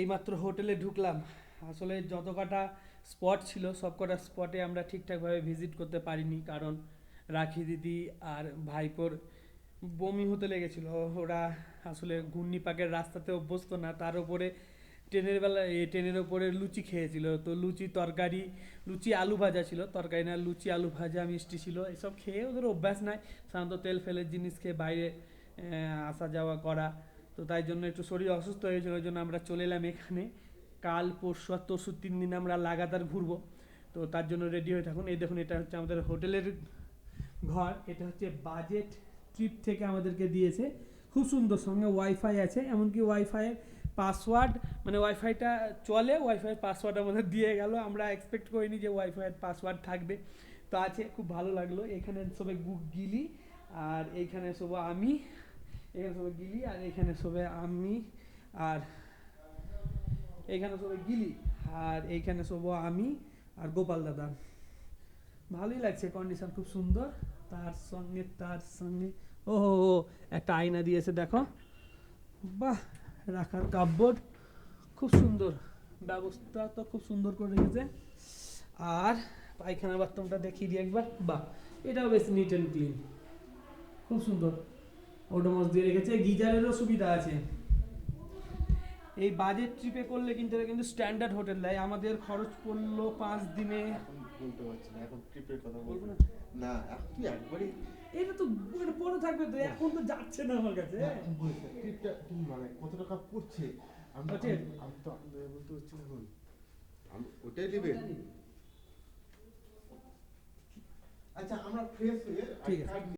এইমাত্র হোটেলে ঢুকলাম। আসলে যত কটা স্পট ছিল সব কটা স্পটে আমরা ঠিকঠাকভাবে ভিজিট করতে পারিনি, কারণ রাখি দিদি আর ভাইপোর বমি হতে লেগেছিল। ওরা আসলে ঘূর্ণিপাকের রাস্তাতে অভ্যস্ত না, তার উপরে ট্রেনের বেলা ট্রেনের ওপরে লুচি খেয়েছিল। তো লুচি তরকারি, লুচি আলু ভাজা ছিল। তরকারি না, লুচি, আলু ভাজা, মিষ্টি ছিল। এসব খেয়ে ওদের অভ্যাস নাই। সাধারণত তেল ফেলের জিনিস খেয়ে বাইরে আসা যাওয়া করা। তো তাই জন্য একটু শরীর অসুস্থ হয়েছিল, ওই জন্য আমরা চলে এলাম এখানে। কাল, পরশু আর তরশু তিন দিন আমরা লাগাতার ঘুরবো। তো তার জন্য রেডি হয়ে থাকুন। এই দেখুন, এটা হচ্ছে আমাদের হোটেলের ঘর। এটা হচ্ছে বাজেট ট্রিপ থেকে আমাদেরকে দিয়েছে। খুব সুন্দর, সঙ্গে ওয়াইফাই আছে। এমনকি ওয়াইফাইয়ের পাসওয়ার্ড মানে ওয়াইফাইটা চলে ওয়াইফাইয়ের পাসওয়ার্ড আমাদের দিয়ে গেল। আমরা এক্সপেক্ট করিনি যে ওয়াইফাইয়ের পাসওয়ার্ড থাকবে। তো আছে, খুব ভালো লাগল। এখানে সবে গিলি আর এইখানে সব আমি। এখানে সবে গিলি, আর এখানে সবে আমি, আর এইখানে সবে গিলি, আর এইখানে সব আমি, আর গোপাল দাদা। ভালোই লাগছে কন্ডিশন খুব সুন্দর। তার সঙ্গে তার সঙ্গে, ও একটা আয়না দিয়েছে, দেখো। বাহ, রাখার কাপবোর্ড, খুব সুন্দর। ব্যবস্থা তো খুব সুন্দর করে রেখেছে। আর পায়খানা বাথরুমটা দেখিয়ে দিই একবার। বাহ, এটাও বেশ নিট অ্যান্ড ক্লিন খুব সুন্দর। ওডোমস দিয়ে রেখেছে গিজারেরও সুবিধা আছে। এই বাজেট ট্রিপে করলে কিন্তু এটা কিন্তু স্ট্যান্ডার্ড হোটেল দেয়। আমাদের খরচ পড়ল পাঁচ দিনে। এখন বলতে পারছি না এখন ট্রিপের কথা বলব না? না এখন তুই একবারই? এটা তো এটা পরে থাকবে তো এখন তো যাচ্ছে না আমার কাছে ট্রিপটা মানে কত টাকা পড়ছে? আমি তো আন্দাজে বলতে পারছি না এখন। ওটাই নেবে? আচ্ছা আমরা ফ্রেশ হয়ে ঠিক আছে।